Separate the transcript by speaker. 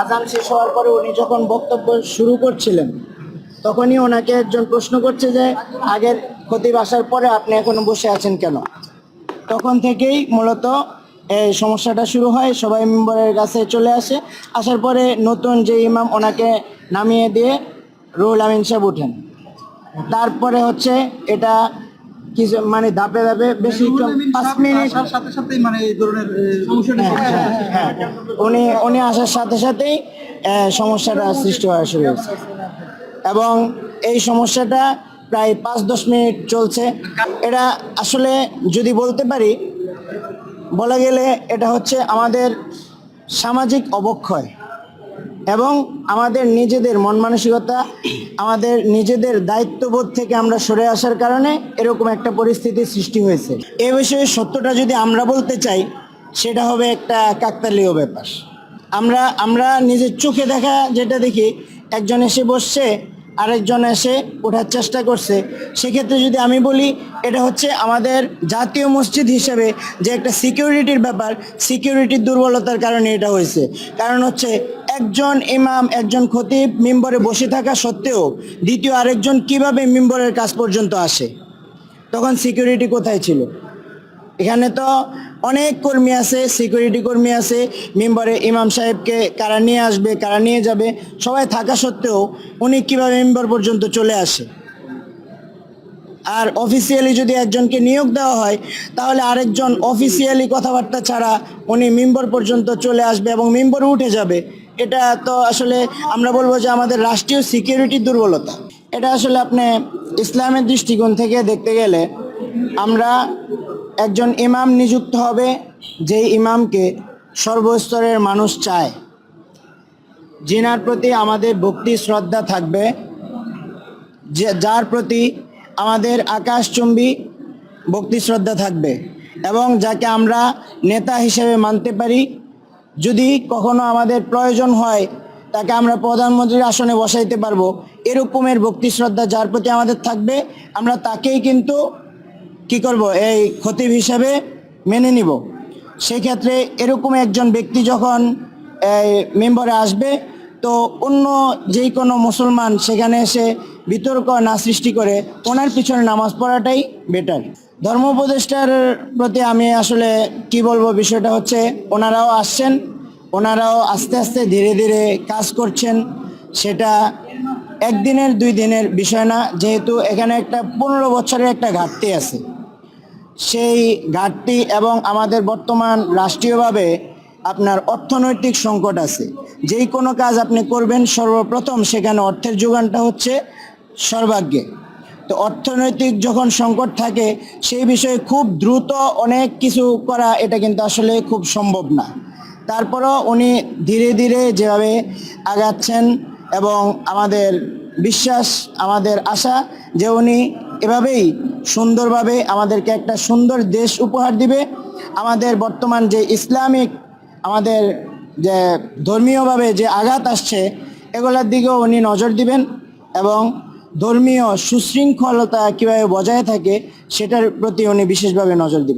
Speaker 1: আজান শেষ হওয়ার পরে উনি যখন বক্তব্য শুরু করছিলেন, তখনই ওনাকে একজন প্রশ্ন করছে যে, আগের খতিব আসার পরে আপনি এখনও বসে আছেন কেন? তখন থেকেই মূলত এই সমস্যাটা শুরু হয়, সবাই মেম্বারের কাছে চলে আসে। আসার পরে নতুন যে ইমাম ওনাকে নামিয়ে দিয়ে রুহুল আমিন সাহেব উঠেন। তারপরে হচ্ছে এটা কিছু মানে ধাপে ধাপে বেশি পাঁচ মিনিট।
Speaker 2: সাথে সাথেই মানে এই ধরনের
Speaker 1: হ্যাঁ উনি উনি আসার সাথে সাথেই সমস্যাটা সৃষ্টি হওয়া শুরু হয়েছে। এবং এই সমস্যাটা প্রায় পাঁচ দশ মিনিট চলছে। এটা আসলে যদি বলতে পারি বলা গেলে এটা হচ্ছে আমাদের সামাজিক অবক্ষয়। এবং আমাদের নিজেদের মন মানসিকতা, আমাদের নিজেদের দায়িত্ববোধ থেকে আমরা সরে আসার কারণে এরকম একটা পরিস্থিতির সৃষ্টি হয়েছে। এ বিষয়ে সত্যটা যদি আমরা বলতে চাই, সেটা হবে একটা কাকতালীয় ব্যাপার। আমরা আমরা নিজের চোখে দেখা যেটা দেখি, একজন এসে বসছে, আরেকজন এসে ওঠার চেষ্টা করছে। সেক্ষেত্রে যদি আমি বলি, এটা হচ্ছে আমাদের জাতীয় মসজিদ হিসেবে যে একটা সিকিউরিটির ব্যাপার সিকিউরিটির দুর্বলতার কারণে এটা হয়েছে। কারণ হচ্ছে একজন ইমাম, একজন খতিব মেম্বরে বসে থাকা সত্ত্বেও দ্বিতীয় আরেকজন কীভাবে মেম্বরের কাজ পর্যন্ত আসে? তখন সিকিউরিটি কোথায় ছিল? এখানে তো অনেক কর্মী আছে সিকিউরিটি কর্মী আছে, মেম্বারে ইমাম সাহেবকে কারা নিয়ে আসবে, কারা নিয়ে যাবে, সবাই থাকা সত্ত্বেও উনি কীভাবে মেম্বার পর্যন্ত চলে আসে? আর অফিসিয়ালি যদি একজনকে নিয়োগ দেওয়া হয়, তাহলে আরেকজন অফিসিয়ালি কথাবার্তা ছাড়া উনি মেম্বার পর্যন্ত চলে আসবে এবং মেম্বার উঠে যাবে। এটা তো আসলে আমরা বলব যে আমাদের রাষ্ট্রীয় সিকিউরিটির দুর্বলতা। এটা আসলে আপনি ইসলামের দৃষ্টিকোণ থেকে দেখতে গেলে আমরা একজন ইমাম নিযুক্ত হবে যেই ইমামকে সর্বস্তরের মানুষ চায়। জিনার প্রতি আমাদের ভক্তি, শ্রদ্ধা থাকবে। যে, যার প্রতি আমাদের আকাশচুম্বী ভক্তি, শ্রদ্ধা থাকবে। এবং যাকে আমরা নেতা হিসেবে মানতে পারি যদি কখনো আমাদের প্রয়োজন হয়, তাকে আমরা প্রধানমন্ত্রীর আসনে বসাইতে পারব। এরকমের ভক্তি শ্রদ্ধা যার প্রতি আমাদের থাকবে, আমরা তাকেই কিন্তু কি করব, এই খতিব হিসাবে মেনে নিব। সেক্ষেত্রে এরকম একজন ব্যক্তি যখন মেম্বারে আসবে, তো অন্য যেই কোনো মুসলমান সেখানে এসে বিতর্ক না সৃষ্টি করে, ওনার পিছনে নামাজ পড়াটাই বেটার ধর্ম উপদেষ্টার প্রতি আমি আসলে কি বলব বিষয়টা হচ্ছে, ওনারাও আসছেন, ওনারাও আস্তে আস্তে ধীরে ধীরে কাজ করছেন। সেটা একদিনের, দুই দিনের বিষয় না, যেহেতু এখানে একটা পনেরো বছরের একটা ঘাটতি আছে। সেই ঘাটতি এবং আমাদের বর্তমান রাষ্ট্রীয়ভাবে আপনার অর্থনৈতিক সংকট আছে। যেই কোনো কাজ আপনি করবেন, সর্বপ্রথম সেখানে অর্থের যোগানটা হচ্ছে সর্বাগ্যে তো অর্থনৈতিক যখন সংকট থাকে, সেই বিষয়ে খুব দ্রুত অনেক কিছু করা এটা কিন্তু আসলে খুব সম্ভব না। তারপরও উনি ধীরে ধীরে যেভাবে আগাচ্ছেন এবং আমাদের বিশ্বাস, আমাদের আশা যে উনি এভাবেই সুন্দরভাবে আমাদেরকে একটা সুন্দর দেশ উপহার দিবে। আমাদের বর্তমান যে ইসলামিক, আমাদের যে ধর্মীয়ভাবে যে আঘাত আসছে, এগুলোর দিকেও উনি নজর দিবেন এবং ধর্মীয় সুশৃঙ্খলতা কীভাবে বজায় থাকে সেটার প্রতি উনি বিশেষভাবে নজর দিবেন।